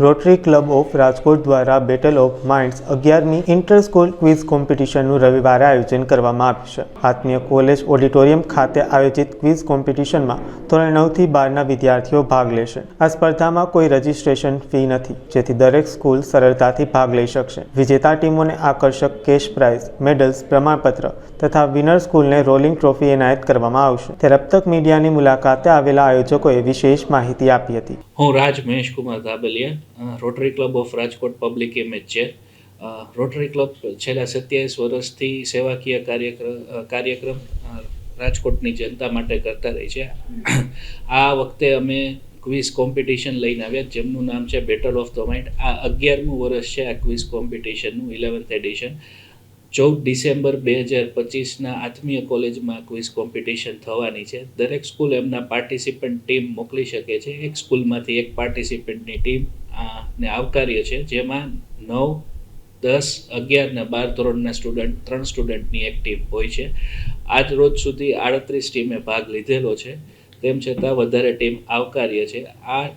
Rotary club of Rajkot દ્વારા battle of minds અગિયારમી inter school quiz કોમ્પિટિશનનું રવિવારે આયોજન કરવામાં આવ્યું છે. આત્મીય કોલેજ ઓડિટોરિયમ ખાતે આયોજિત ક્વિઝ કોમ્પિટિશનમાં ધોરણ નવથી બારના વિદ્યાર્થીઓ ભાગ લેશે. આ સ્પર્ધામાં કોઈ રજિસ્ટ્રેશન ફી નથી જેથી દરેક સ્કૂલ સરળતાથી ભાગ લઈ શકશે. વિજેતા ટીમોને આકર્ષક કેશ પ્રાઇઝ મેડલ્સ પ્રમાણપત્ર તથા વિનર સ્કૂલને રોલિંગ ટ્રોફી એનાયત કરવામાં આવશે. ત્યારે રપ્તક મીડિયાની મુલાકાતે આવેલા આયોજકોએ વિશેષ માહિતી આપી હતી. હું Raj Maheshkumar Dhabaliya uh, Rotary club of Rajkot public image છે. રોટરી ક્લબ છેલ્લા સત્યાવીસ વર્ષથી સેવાકીય કાર્યક્રમ કાર્યક્રમ રાજકોટની જનતા માટે કરતા રહી છે. આ વખતે અમે ક્વિઝ કોમ્પિટિશન લઈને આવ્યા. જેમનું નામ છે બેટલ ઓફ ધ માઇન્ડ આ અગિયારમું વર્ષ છે આ ક્વિઝ કોમ્પિટિશનનું ઇલેવન્થ એડિશન ચૌદ ડિસેમ્બર બે હજાર પચીસના આત્મીય કોલેજમાં ક્વિઝ કોમ્પિટિશન થવાની છે. દરેક સ્કૂલ એમના પાર્ટિસિપન્ટ ટીમ મોકલી શકે છે. એક સ્કૂલમાંથી એક પાર્ટિસિપન્ટની ટીમ ને આવકાર્ય છે, જેમાં નવ, દસ, અગિયાર ને બાર ધોરણના સ્ટુડન્ટ, ત્રણ સ્ટુડન્ટની એક ટીમ હોય છે. આજ રોજ સુધી આડત્રીસ ટીમે ભાગ લીધેલો છે. તેમ છતાં વધારે ટીમ આવકાર્ય છે. આ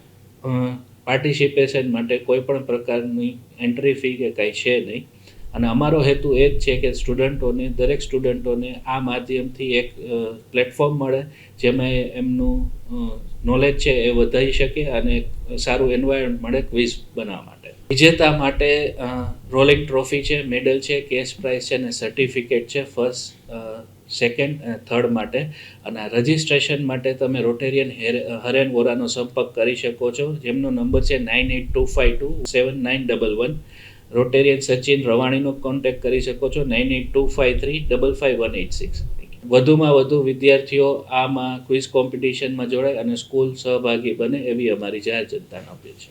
પાર્ટિસિપેશન માટે કોઈ પણ પ્રકારની એન્ટ્રી ફી કે કાંઈ છે નહીં. અને અમારો હેતુ એ જ છે કે સ્ટુડન્ટોને, દરેક સ્ટુડન્ટોને આ માધ્યમથી એક પ્લેટફોર્મ મળે જેમાં એમનું નોલેજ છે એ વધારી શકે અને સારું એન્વાયરમેન્ટ મળે ક્વિઝ બનાવવા માટે. વિજેતા માટે રોલિંગ ટ્રોફી છે મેડલ છે કેશ પ્રાઇઝ છે અને સર્ટિફિકેટ છે ફર્સ્ટ સેકન્ડ અને થર્ડ માટે. અને રજિસ્ટ્રેશન માટે તમે રોટેરિયન હેર હરેન વોરાનો સંપર્ક કરી શકો છો. જેમનો નંબર છે nine eight two five two seven nine double one Rotarian Sachin રવાણીનો contact કરી શકો છો nine eight two five three double five one eight six વધુમાં વધુ વિદ્યાર્થીઓ આમાં ક્વિઝ કોમ્પિટિશનમાં જોડાય અને સ્કૂલ સહભાગી બને એવી અમારી જાહેર જનતાનો અપીલ છે.